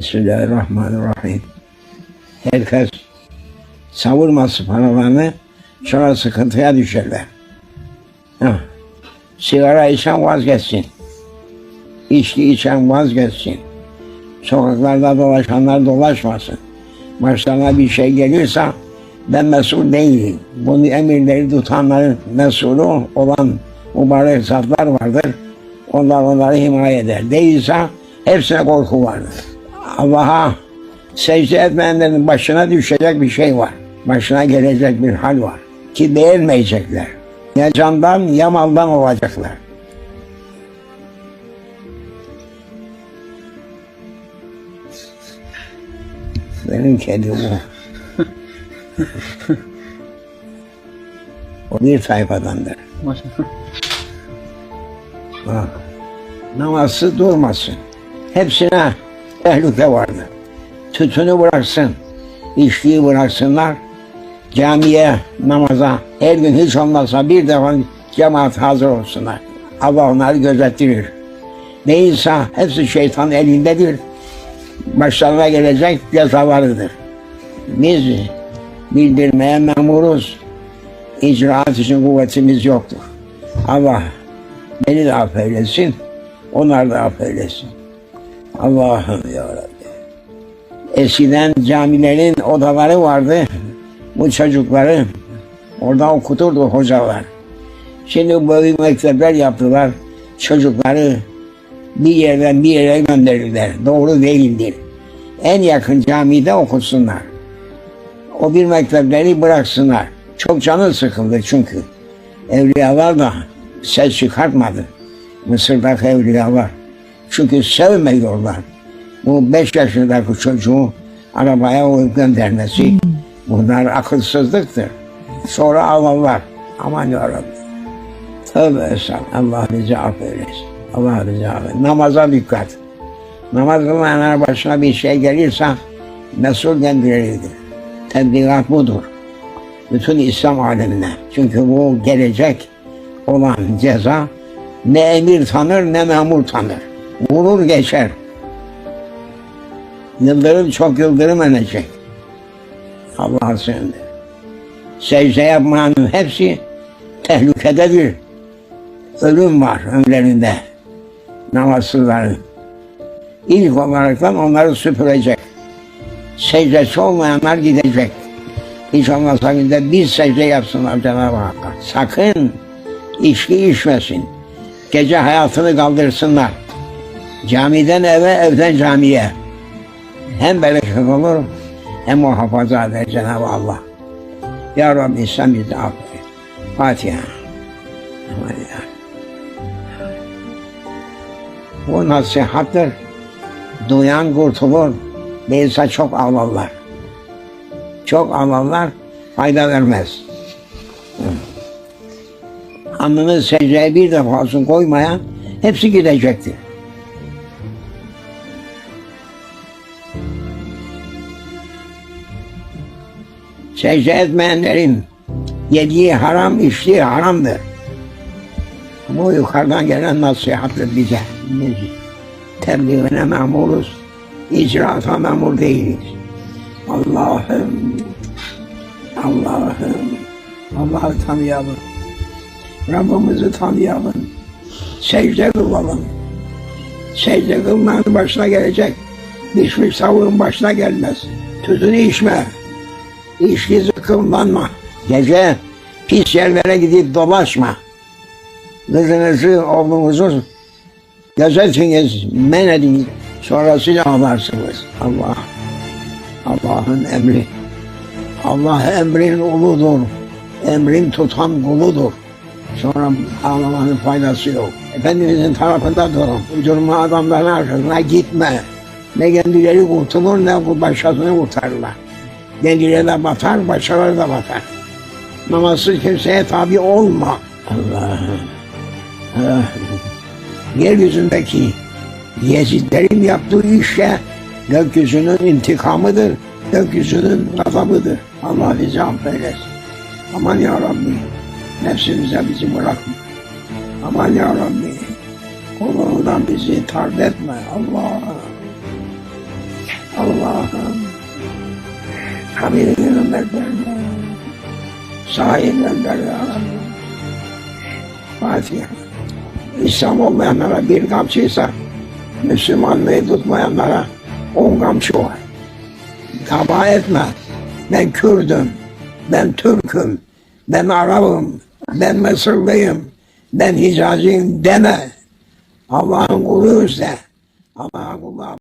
Bismillahirrahmanirrahim. Herkes savurması paralarını sonra sıkıntıya düşerler. Sigara içen vazgeçsin. İçki içen vazgeçsin. Sokaklarda dolaşanlar dolaşmasın. Başlarına bir şey gelirse ben mesul değilim. Bunu emirleri tutanların mesulü olan mübarek zatlar vardır. Onlar onları himaye eder. Değilse hepsine korku vardır. Allah'a secde etmeyenlerin başına düşecek bir şey var. Başına gelecek bir hal var. Ki beğenmeyecekler. Ya candan ya maldan olacaklar. Benim kedi bu. o bir tayfadandır. Maşallah. Bak, namazsız durmasın. Hepsine tehlike vardır. Tütünü bıraksın, içkiyi bıraksınlar. Camiye, namaza her gün hiç olmazsa bir defa cemaat hazır olsunlar. Allah onları gözettirir. Değilse hepsi şeytan elindedir. Başlarına gelecek cezalarıdır. Biz bildirmeye memuruz. İcraat için kuvvetimiz yoktur. Allah Beni de affeylesin, onlar da affeylesin. Allah'ım ya Rabbi. Eskiden camilerin odaları vardı. Bu çocukları orada okuturdu hocalar. Şimdi böyle mektepler yaptılar. Çocukları bir yerden bir yere gönderirler. Doğru değildir. En yakın camide okusunlar. O bir mektepleri bıraksınlar. Çok canı sıkıldı çünkü. Evliyalar da ses çıkartmadı. Mısır'daki evliyalar. Çünkü sevmiyorlar. Bu beş yaşındaki çocuğu arabaya koyup göndermesi bunlar akılsızlıktır. Sonra ağlarlar. Aman yarabbim. Tövbe estağfurullah. Allah bizi affeylesin. Allah bizi affeylesin. Namaza dikkat. Namaz kılmayanlar başına bir şey gelirse mesul kendileridir. Tebligat budur. Bütün İslam alemine. Çünkü bu gelecek olan ceza ne emir tanır ne memur tanır. Vurur geçer. Yıldırım çok yıldırım inecek. Allah'a sığındı. Secde yapmanın hepsi tehlikededir. Ölüm var önlerinde. Namazsızların. İlk olaraktan onları süpürecek. Secdesi olmayanlar gidecek. Hiç olmazsa günde bir secde yapsınlar Cenab-ı Hakk'a. Sakın içki içmesin. Gece hayatını kaldırsınlar. Camiden eve, evden camiye. Hem bereket olur hem muhafaza eder Cenab-ı Allah. Ya Rabbi sen bizi affet. Fatiha. Bu nasihattır. Duyan kurtulur. Değilse çok ağlarlar. Çok ağlarlar, fayda vermez. Alnını secdeye bir defa olsun koymayan hepsi gidecektir. Secde etmeyenlerin yediği haram, içtiği haramdır. Bu yukarıdan gelen nasihattır bize. Biz tebliğine memuruz, icraata memur değiliz. Allah'ım, Allah'ım, Allah'ı tanıyalım. Rabbimizi tanıyalım. Secde kılalım. Secde kılmanın başına gelecek. Düşmüş savurun başına gelmez. Tütünü içme. İçki zıkkımlanma. Gece pis yerlere gidip dolaşma. Kızınızı, oğlunuzu gözetiniz, men edin. Sonrasıyla ağlarsınız. Allah. Allah'ın emri. Allah emrin uludur. Emrin tutan kuludur. Sonra ağlamanın faydası yok. Efendimizin tarafında durun. Uydurma adamların arkasına gitme. Ne kendileri kurtulur ne bu başkasını kurtarırlar. Kendileri de batar, başkaları da batar. Namazsız kimseye tabi olma. Allah'ım. Ah. Yeryüzündeki Yezidlerin yaptığı işe gökyüzünün intikamıdır. Gökyüzünün gazabıdır. Allah bizi affeylesin. Aman ya Rabbi. Nefsimize bizi bırakma. Aman ya Rabbi. Kulundan bizi tard etme. Allah. Allah'ım Habibini gönderler. Sahip gönderler. Fatiha. İslam olmayanlara bir kamçıysa Müslümanlığı tutmayanlara on kamçı var. Kaba etme. Ben Kürdüm. Ben Türk'üm. Ben Arap'ım. Ben Mısırlıyım. Ben Hicaziyim deme. Allah'ın kuluyuz de. Allah'ın kulu